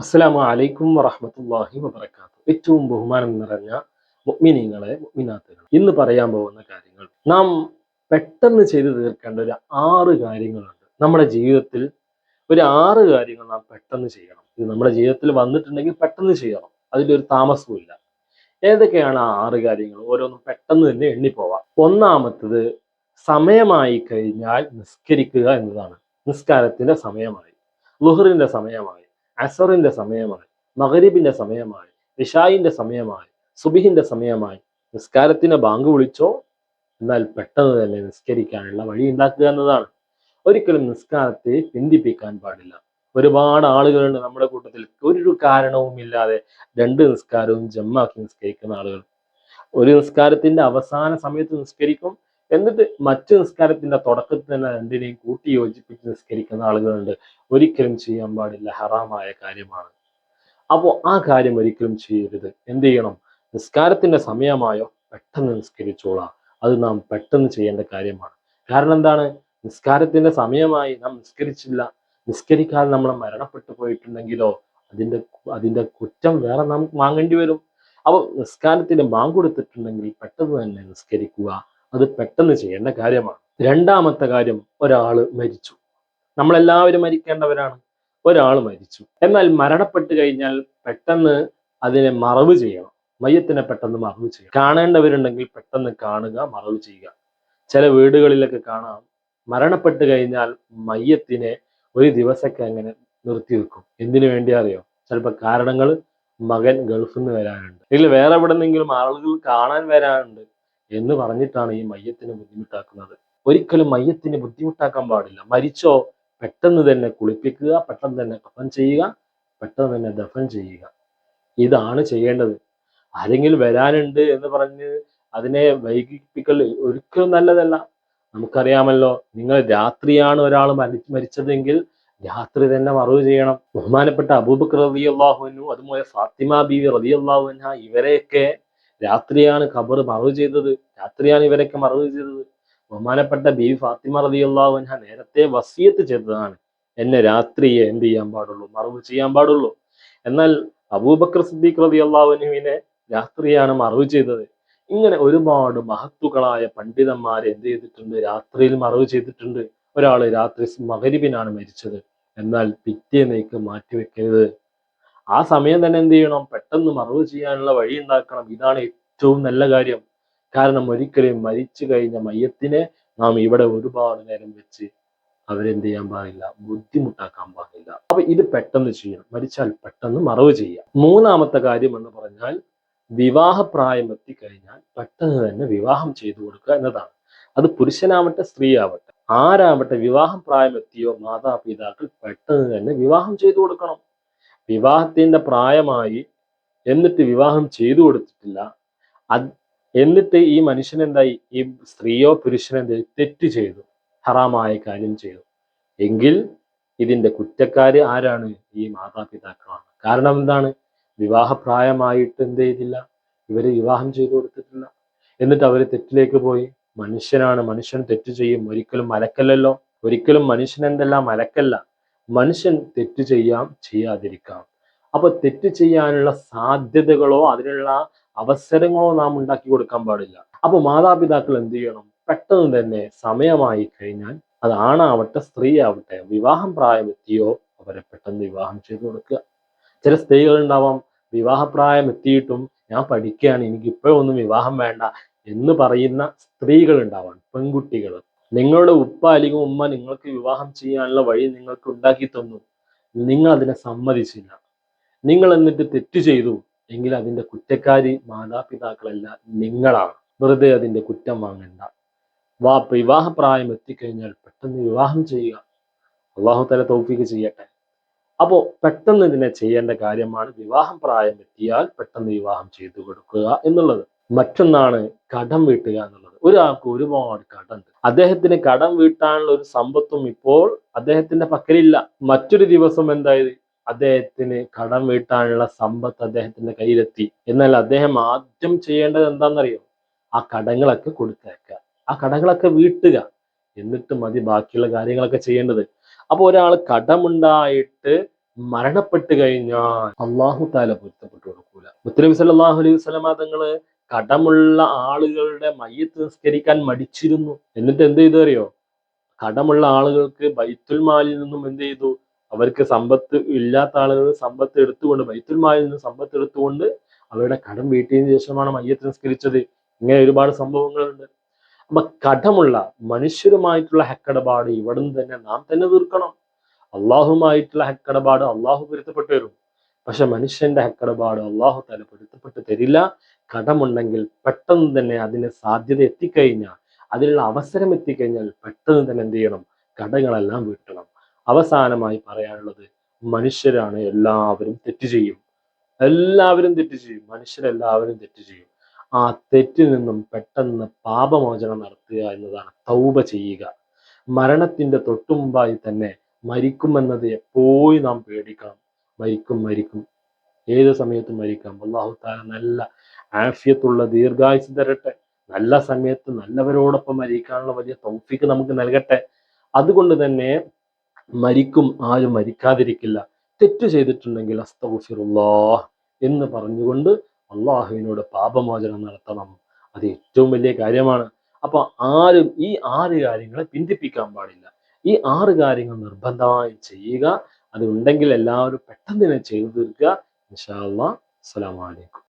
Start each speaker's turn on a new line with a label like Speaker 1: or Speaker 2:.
Speaker 1: അസ്സലാമു അലൈക്കും വറഹമത്തല്ലാഹി വബറകാത്തു ഏറ്റവും ബഹുമാനം നിറഞ്ഞ മുഗ്മിനീങ്ങളെ മുഗ്മിനാത്തുകൾ ഇന്ന് പറയാൻ പോകുന്ന കാര്യങ്ങൾ. നാം പെട്ടെന്ന് ചെയ്തു തീർക്കേണ്ട ഒരു ആറ് കാര്യങ്ങളുണ്ട്. നമ്മുടെ ജീവിതത്തിൽ ഒരു ആറ് കാര്യങ്ങൾ നാം പെട്ടെന്ന് ചെയ്യണം. ഇത് നമ്മുടെ ജീവിതത്തിൽ വന്നിട്ടുണ്ടെങ്കിൽ പെട്ടെന്ന് ചെയ്യണം. അതിലൊരു താമസവുമില്ല. ഏതൊക്കെയാണ് ആ ആറ് കാര്യങ്ങൾ? ഓരോന്നും പെട്ടെന്ന് തന്നെ എണ്ണിപ്പോവാം. ഒന്നാമത്തത് സമയമായി കഴിഞ്ഞാൽ നിസ്കരിക്കുക എന്നതാണ്. നിസ്കാരത്തിന്റെ സമയമായി. ലുഹറിന്റെ സമയമായി. അസറിന്റെ സമയമായി മഗരിബിന്റെ സമയമായി ഇഷായിന്റെ സമയമായി സുബിഹിന്റെ സമയമായി. നിസ്കാരത്തിന് ബാങ്ക് വിളിച്ചോ? എന്നാൽ പെട്ടെന്ന് തന്നെ നിസ്കരിക്കാനുള്ള വഴി ഉണ്ടാക്കുക എന്നതാണ്. ഒരിക്കലും നിസ്കാരത്തെ പിന്തിപ്പിക്കാൻ പാടില്ല. ഒരുപാട് ആളുകളുണ്ട് നമ്മുടെ കൂട്ടത്തിൽ. ഒരു കാരണവുമില്ലാതെ രണ്ട് നിസ്കാരവും ജമ്മാക്കി നിസ്കരിക്കുന്ന ആളുകൾ. ഒരു നിസ്കാരത്തിന്റെ അവസാന സമയത്ത് നിസ്കരിക്കും എന്നിട്ട് മറ്റു നിസ്കാരത്തിന്റെ തുടക്കത്തിൽ തന്നെ രണ്ടിനെയും കൂട്ടി യോജിപ്പിച്ച് നിസ്കരിക്കുന്ന ആളുകളുണ്ട്. ഒരിക്കലും ചെയ്യാൻ പാടില്ല. ഹറാമായ കാര്യമാണ്. അപ്പോൾ ആ കാര്യം ഒരിക്കലും ചെയ്യരുത്. എന്ത് ചെയ്യണം? നിസ്കാരത്തിന്റെ സമയമായോ? പെട്ടെന്ന് നിസ്കരിച്ചോളാം. അത് നാം പെട്ടെന്ന് ചെയ്യേണ്ട കാര്യമാണ്. കാരണം എന്താണ്? നിസ്കാരത്തിന്റെ സമയമായി നാം നിസ്കരിച്ചില്ല. നിസ്കരിക്കാതെ നമ്മൾ മരണപ്പെട്ടു പോയിട്ടുണ്ടെങ്കിലോ? അതിന്റെ അതിന്റെ കുറ്റം വേറെ നാം വാങ്ങേണ്ടി വരും. അപ്പോൾ നിസ്കാരത്തിന് ബാങ്ക് കൊടുത്തിട്ടുണ്ടെങ്കിൽ പെട്ടെന്ന് തന്നെ നിസ്കരിക്കുക. അത് പെട്ടെന്ന് ചെയ്യേണ്ട കാര്യമാണ്. രണ്ടാമത്തെ കാര്യം ഒരാൾ മരിച്ചു. നമ്മളെല്ലാവരും മരിക്കേണ്ടവരാണ്. ഒരാൾ മരിച്ചു. എന്നാൽ മരണപ്പെട്ട് കഴിഞ്ഞാൽ പെട്ടെന്ന് അതിനെ മറവ് ചെയ്യണം. മയ്യത്തിനെ പെട്ടെന്ന് മറവ് ചെയ്യുക കാണേണ്ടവരുണ്ടെങ്കിൽ പെട്ടെന്ന് കാണുക മറവ് ചെയ്യുക. ചില വീടുകളിലൊക്കെ കാണാം. മരണപ്പെട്ട് കഴിഞ്ഞാൽ മയ്യത്തിനെ ഒരു ദിവസമൊക്കെ അങ്ങനെ നിർത്തി വെക്കും. എന്തിനു വേണ്ടി അറിയോ? ചിലപ്പോൾ കാരണങ്ങൾ മകൻ ഗൾഫിൽ നിന്ന് വരാനുണ്ട്. അല്ലെങ്കിൽ വേറെ എവിടെ നിന്നെങ്കിലും ആളുകൾ കാണാൻ വരാനുണ്ട്. എന്ന് പറഞ്ഞിട്ടാണ് ഈ മയ്യത്തിനെ ബുദ്ധിമുട്ടാക്കുന്നത്. ഒരിക്കലും മയ്യത്തിനെ ബുദ്ധിമുട്ടാക്കാൻ പാടില്ല. മരിച്ചോ പെട്ടെന്ന് തന്നെ കുളിപ്പിക്കുക പെട്ടെന്ന് തന്നെ കഫൻ ചെയ്യുക പെട്ടെന്ന് തന്നെ ദഫൻ ചെയ്യുക. ഇതാണ് ചെയ്യേണ്ടത്. ആരെങ്കിലും വരാനുണ്ട് എന്ന് പറഞ്ഞ് അതിനെ വൈകിപ്പിക്കൽ ഒരിക്കലും നല്ലതല്ല. നമുക്കറിയാമല്ലോ നിങ്ങൾ രാത്രിയാണ് ഒരാൾ മരി മരിച്ചതെങ്കിൽ രാത്രി തന്നെ മറവ് ചെയ്യണം. ബഹുമാനപ്പെട്ട അബൂബക്കർ റബി അള്ളാഹുനു അതുപോലെ ഫാത്തിമ ബീവി റബി അള്ളാഹുവിന ഇവരെയൊക്കെ രാത്രിയാണ് ഖബർ മറവ് ചെയ്തത്. രാത്രിയാണ് ഇവരൊക്കെ മറവ് ചെയ്തത്. ബഹുമാനപ്പെട്ട ബി ഫാത്തിമ അള്ളാഹുന നേരത്തെ വസീയത്ത് ചെയ്തതാണ്. എന്നെ രാത്രിയെ എന്ത് ചെയ്യാൻ പാടുള്ളൂ? മറവ് ചെയ്യാൻ പാടുള്ളൂ. എന്നാൽ അബൂബക്കർ സിദ്ദീഖ് റബി അള്ളാഹുനുവിനെ രാത്രിയാണ് മറവ് ചെയ്തത്. ഇങ്ങനെ ഒരുപാട് മഹത്തുക്കളായ പണ്ഡിതന്മാർ എന്ത് ചെയ്തിട്ടുണ്ട്? രാത്രിയിൽ മറവ് ചെയ്തിട്ടുണ്ട്. ഒരാൾ രാത്രി മകരിബിനാണ് മരിച്ചത്. എന്നാൽ പിറ്റേന്നേക്ക് മാറ്റിവെക്കരുത്. ആ സമയം തന്നെ എന്ത് ചെയ്യണം? പെട്ടെന്ന് മറവ് ചെയ്യാനുള്ള വഴി ഉണ്ടാക്കണം. ഇതാണ് ഏറ്റവും നല്ല കാര്യം. കാരണം ഒരിക്കലും മരിച്ചു കഴിഞ്ഞ മയ്യത്തിനെ നാം ഇവിടെ ഒരുപാട് നേരം വെച്ച് അവരെന്ത് ചെയ്യാൻ പാടില്ല ബുദ്ധിമുട്ടാക്കാൻ പാടില്ല. അപ്പൊ ഇത് പെട്ടെന്ന് ചെയ്യണം. മരിച്ചാൽ പെട്ടെന്ന് മറവ് ചെയ്യാം. മൂന്നാമത്തെ കാര്യം എന്ന് പറഞ്ഞാൽ വിവാഹപ്രായം എത്തിക്കഴിഞ്ഞാൽ പെട്ടെന്ന് തന്നെ വിവാഹം ചെയ്തു കൊടുക്കുക എന്നതാണ്. അത് പുരുഷനാവട്ടെ സ്ത്രീ ആവട്ടെ ആരാവട്ടെ വിവാഹം പ്രായമെത്തിയോ മാതാപിതാക്കൾ പെട്ടെന്ന് തന്നെ വിവാഹം ചെയ്തു കൊടുക്കണം. വിവാഹത്തിന്റെ പ്രായമായി എന്നിട്ട് വിവാഹം ചെയ്തു കൊടുത്തിട്ടില്ല. അത് എന്നിട്ട് ഈ മനുഷ്യൻ എന്തായി? ഈ സ്ത്രീയോ പുരുഷനോ എന്തായി? തെറ്റ് ചെയ്തു. ഹറാമായ കാര്യം ചെയ്തു. എങ്കിൽ ഇതിന്റെ കുറ്റക്കാര് ആരാണ്? ഈ മാതാപിതാക്കളാണ്. കാരണം എന്താണ്? വിവാഹപ്രായമായിട്ട് എന്ത് ചെയ്തില്ല? ഇവർ വിവാഹം ചെയ്തു കൊടുത്തിട്ടില്ല. എന്നിട്ട് അവർ തെറ്റിലേക്ക് പോയി. മനുഷ്യനാണ്. മനുഷ്യൻ തെറ്റ് ചെയ്യും. ഒരിക്കലും മലക്കല്ലല്ലോ. ഒരിക്കലും മനുഷ്യൻ എന്തെല്ലാം? മലക്കല്ല. മനുഷ്യൻ തെറ്റ് ചെയ്യാം ചെയ്യാതിരിക്കാം. അപ്പൊ തെറ്റ് ചെയ്യാനുള്ള സാധ്യതകളോ അതിനുള്ള അവസരങ്ങളോ നാം ഉണ്ടാക്കി കൊടുക്കാൻ പാടില്ല. അപ്പൊ മാതാപിതാക്കൾ എന്ത് ചെയ്യണം? പെട്ടെന്ന് തന്നെ സമയമായി കഴിഞ്ഞാൽ അത് ആണാവട്ടെ സ്ത്രീ ആവട്ടെ വിവാഹം പ്രായമെത്തിയോ അവരെ പെട്ടെന്ന് വിവാഹം ചെയ്തു കൊടുക്കുക. ചില സ്ത്രീകൾ ഉണ്ടാവാം വിവാഹപ്രായം എത്തിയിട്ടും ഞാൻ പഠിക്കുകയാണ് എനിക്ക് ഇപ്പോഴൊന്നും വിവാഹം വേണ്ട എന്ന് പറയുന്ന സ്ത്രീകൾ ഉണ്ടാവാം പെൺകുട്ടികൾ. നിങ്ങളുടെ ഉപ്പ അല്ലെങ്കിൽ ഉമ്മ നിങ്ങൾക്ക് വിവാഹം ചെയ്യാനുള്ള വഴി നിങ്ങൾക്ക് ഉണ്ടാക്കി തന്നു. നിങ്ങൾ അതിനെ സമ്മതിച്ചില്ല. നിങ്ങൾ എന്നിട്ട് തെറ്റ് ചെയ്തു. എങ്കിൽ അതിന്റെ കുറ്റക്കാരി മാതാപിതാക്കളല്ല നിങ്ങളാണ്. വെറുതെ അതിന്റെ കുറ്റം വാങ്ങണ്ട. വാ വിവാഹപ്രായം എത്തിക്കഴിഞ്ഞാൽ പെട്ടെന്ന് വിവാഹം ചെയ്യുക. അള്ളാഹു തല തൗഫീക്ക് ചെയ്യട്ടെ. അപ്പോ പെട്ടെന്ന് ഇതിനെ ചെയ്യേണ്ട കാര്യമാണ് വിവാഹം പ്രായം എത്തിയാൽ പെട്ടെന്ന് വിവാഹം ചെയ്തു കൊടുക്കുക എന്നുള്ളത്. മറ്റൊന്നാണ് കടം വീട്ടുക എന്നുള്ളത്. ഒരാൾക്ക് ഒരുപാട് കടമുണ്ട്. അദ്ദേഹത്തിന് കടം വീട്ടാനുള്ള ഒരു സമ്പത്തും ഇപ്പോൾ അദ്ദേഹത്തിന്റെ പക്കലില്ല. മറ്റൊരു ദിവസം എന്തായത്? അദ്ദേഹത്തിന് കടം വീട്ടാനുള്ള സമ്പത്ത് അദ്ദേഹത്തിന്റെ കയ്യിലെത്തി. എന്നാൽ അദ്ദേഹം ആദ്യം ചെയ്യേണ്ടത് എന്താണെന്നറിയോ? ആ കടങ്ങളൊക്കെ കൊടുത്തേക്കുക ആ കടങ്ങളൊക്കെ വീട്ടുക. എന്നിട്ട് മതി ബാക്കിയുള്ള കാര്യങ്ങളൊക്കെ ചെയ്യേണ്ടത്. അപ്പൊ ഒരാൾ കടമുണ്ടായിട്ട് മരണപ്പെട്ട് കഴിഞ്ഞാൽ അള്ളാഹു താല പൊരുത്തപ്പെട്ടു കൊടുക്കൂല. മുത്തലബി സല്ലാഹു അലൈഹി തങ്ങൾ കടമുള്ള ആളുകളുടെ മയ്യത്ത് നിസ്കരിക്കാൻ മടിച്ചിരുന്നു. എന്നിട്ട് എന്ത് ചെയ്തു അറിയോ? കടമുള്ള ആളുകൾക്ക് ബൈത്തുൽ മാലിൽ നിന്നും എന്ത് ചെയ്തു? അവർക്ക് സമ്പത്ത് ഇല്ലാത്ത ആളുകൾ സമ്പത്ത് എടുത്തുകൊണ്ട് ബൈത്തുൽ മാലിൽ നിന്ന് സമ്പത്ത് എടുത്തുകൊണ്ട് അവരുടെ കടം വീട്ടിയതിനു ശേഷമാണ് മയ്യത്ത് നിസ്കരിച്ചത്. ഇങ്ങനെ ഒരുപാട് സംഭവങ്ങളുണ്ട്. അപ്പൊ കടമുള്ള മനുഷ്യരുമായിട്ടുള്ള ഹക്കടപാട് ഇവിടുന്ന് തന്നെ നാം തന്നെ തീർക്കണം. അള്ളാഹുമായിട്ടുള്ള ഹക്കടപാട് അള്ളാഹു പൊരുത്തപ്പെട്ടു വരും പക്ഷെ മനുഷ്യന്റെ ഹക്കടപാട് അള്ളാഹു തല പൊരുത്തപ്പെട്ട് തരില്ല. കടമുണ്ടെങ്കിൽ പെട്ടെന്ന് തന്നെ അതിന് സാധ്യത എത്തിക്കഴിഞ്ഞാൽ അതിനുള്ള അവസരം എത്തിക്കഴിഞ്ഞാൽ പെട്ടെന്ന് തന്നെ എന്ത് ചെയ്യണം? കടങ്ങളെല്ലാം വീട്ടണം. അവസാനമായി പറയാനുള്ളത് മനുഷ്യരാണ് എല്ലാവരും തെറ്റ് ചെയ്യും. എല്ലാവരും തെറ്റ് ചെയ്യും. മനുഷ്യരെല്ലാവരും തെറ്റ് ചെയ്യും. ആ തെറ്റിൽ നിന്നും പെട്ടെന്ന് പാപമോചനം നടത്തുക എന്നതാണ് തൗബ ചെയ്യുക. മരണത്തിന്റെ തൊട്ടുമുമ്പായി തന്നെ മരിക്കുമെന്നത് എപ്പോഴും നാം പേടിക്കണം. മരിക്കും മരിക്കും. ഏത് സമയത്തും മരിക്കാം. അള്ളാഹു താല നല്ല ആഫിയത്തുള്ള ദീർഘായുസ് തരട്ടെ. നല്ല സമയത്ത് നല്ലവരോടൊപ്പം മരിക്കാനുള്ള വലിയ തൗഫിക്ക് നമുക്ക് നൽകട്ടെ. അതുകൊണ്ട് തന്നെ മരിക്കും ആരും മരിക്കാതിരിക്കില്ല. തെറ്റ് ചെയ്തിട്ടുണ്ടെങ്കിൽ അസ്തഫിറുല്ലാ എന്ന് പറഞ്ഞുകൊണ്ട് അള്ളാഹുവിനോട് പാപമോചനം നടത്തണം. അത് ഏറ്റവും വലിയ കാര്യമാണ്. അപ്പൊ ആരും ഈ ആറ് കാര്യങ്ങളെ പിന്തിപ്പിക്കാൻ പാടില്ല. ഈ ആറ് കാര്യങ്ങൾ നിർബന്ധമായി ചെയ്യുക. അത് ഉണ്ടെങ്കിൽ എല്ലാവരും പെട്ടെന്ന് തന്നെ ചെയ്തു തീർക്കുക. ഇൻഷാ അല്ലാ അസ്സലാമു അലൈക്കും